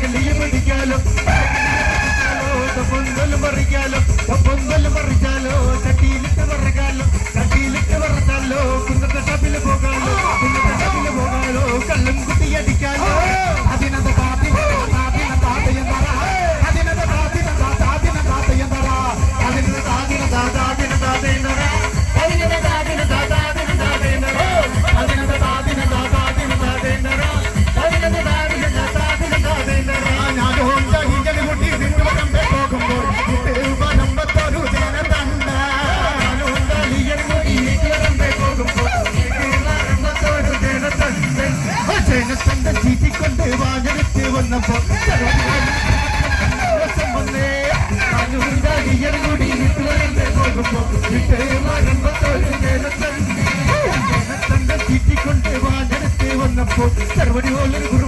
കിളിയെ പിടിക്കാലോ? പൊന്തൽ മറിക്കാലോ പൊന്തൽ മറിച്ചാലോ ചട്ടിയിലിട്ട് മറക്കാലോ ചട്ടിയിലിട്ട് മറച്ചാലോ കുന്നത്തെ ഷാപ്പിൽ പോകാലോ? हरि बोल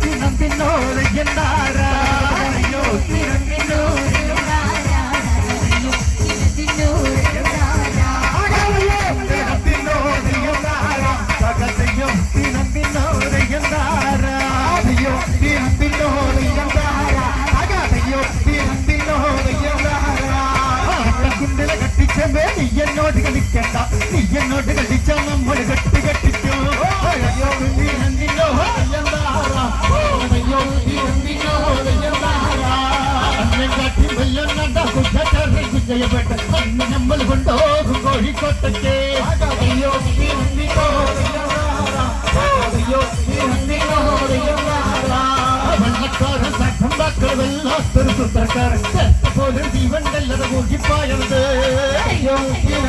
தினம் பின்னோடு என்றாரா ஐயோ தினம் பின்னோடு சகத்தையும் தினம் பின்னோடு நீ என்னோடு கழிக்கண்டா. நீ என்னோடு கழிச்சா நம்மளு കുറ്റക്കാരൻ വിജയപ്പെട്ട അന്ന് നമ്മൾ കൊണ്ടുപോകും കോഴിക്കോട്ടയ്ക്ക് അയ്യോ നീ എന്തിനോ എന്താറാ അയ്യോ നീ എന്തിനോ എന്താറാ വെള്ളക്കാരൻ സംഘം വാക്കൾ വല്ലാത്തൊരു സൂത്രക്കാരൻ പോലും ജീവൻ കല്ലറ കൂട്ടിപ്പായത് അയ്യോ അയ്യോ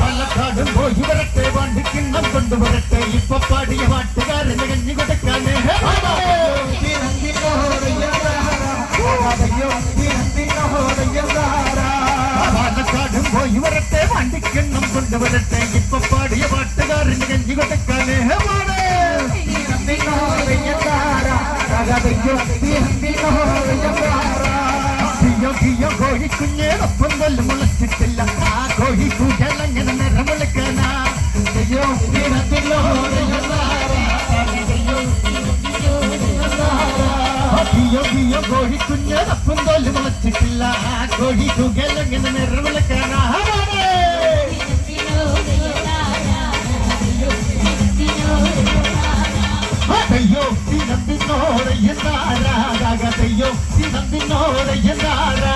പാലക്കാടും പോയി വരട്ടെ വണ്ടിക്കിണ്ണം കൊണ്ടുവരട്ടെ ഇപ്പൊ പാടിയ പാട്ടുകാരന് കഞ്ഞി കൊടുക്കാന് പോയി വരട്ടെ വണ്ടിക്കിണ്ണം കൊണ്ടുവരട്ടെ ഇപ്പൊ പാടിയ പാട്ടുകാരൻ കഞ്ഞി കൊടുക്കാന് കോഴിക്കുഞ്ഞേ ഒപ്പം കൊല്ലം മുളച്ചിട്ടില്ല. ആ കോഴി കൂട്ടലങ്ങനെ നിറമുളക്കാനാ பிய பிய கோழி குஞ்சு அப்பந்தோல் முளைச்சிட்டில்ல கோழி குகலங்கின நிறவலக்காரா தையோ தி நம்பினோரையன் தாரா தையோ தி நம்பினோரையன் தாரா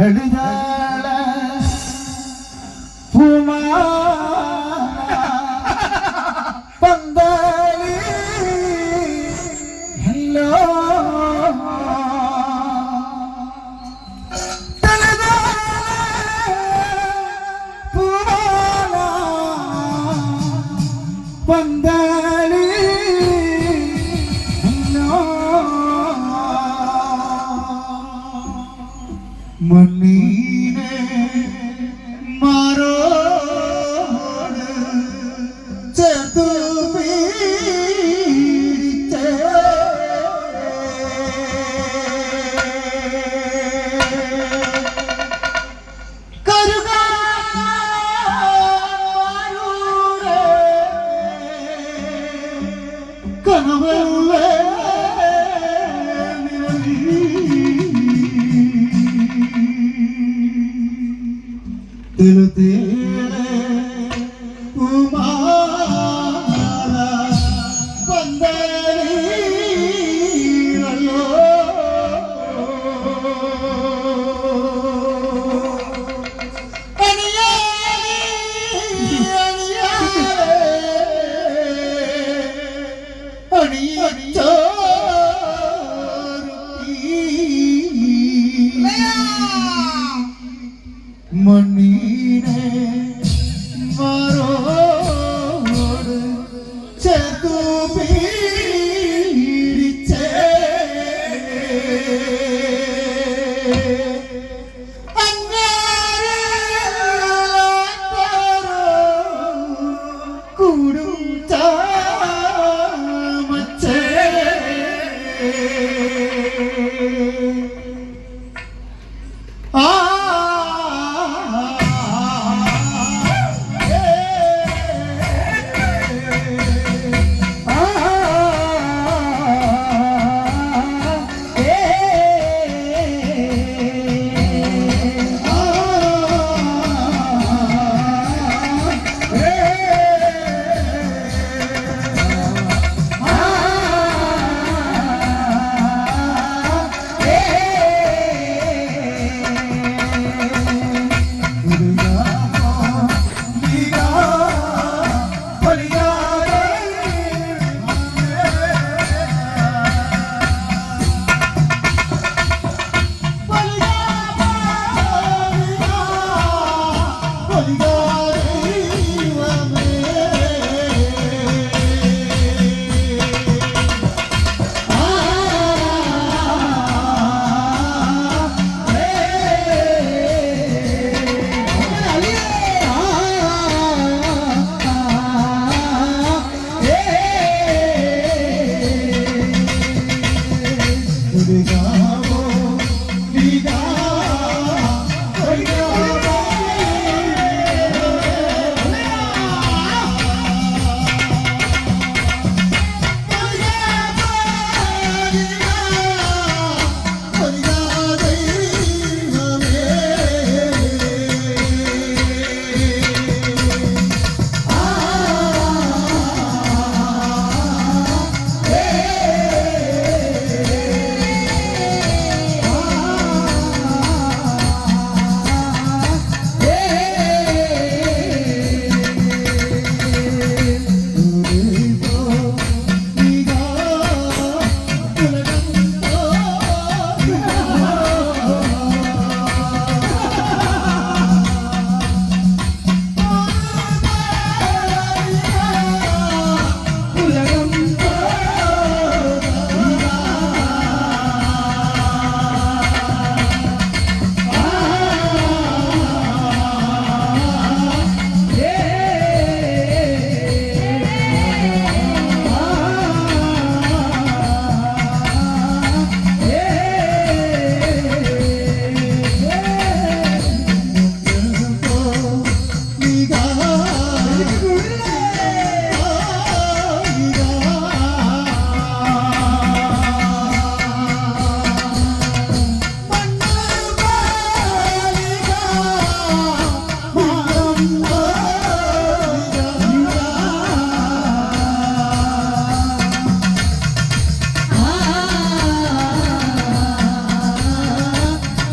Elías money.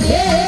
yeah.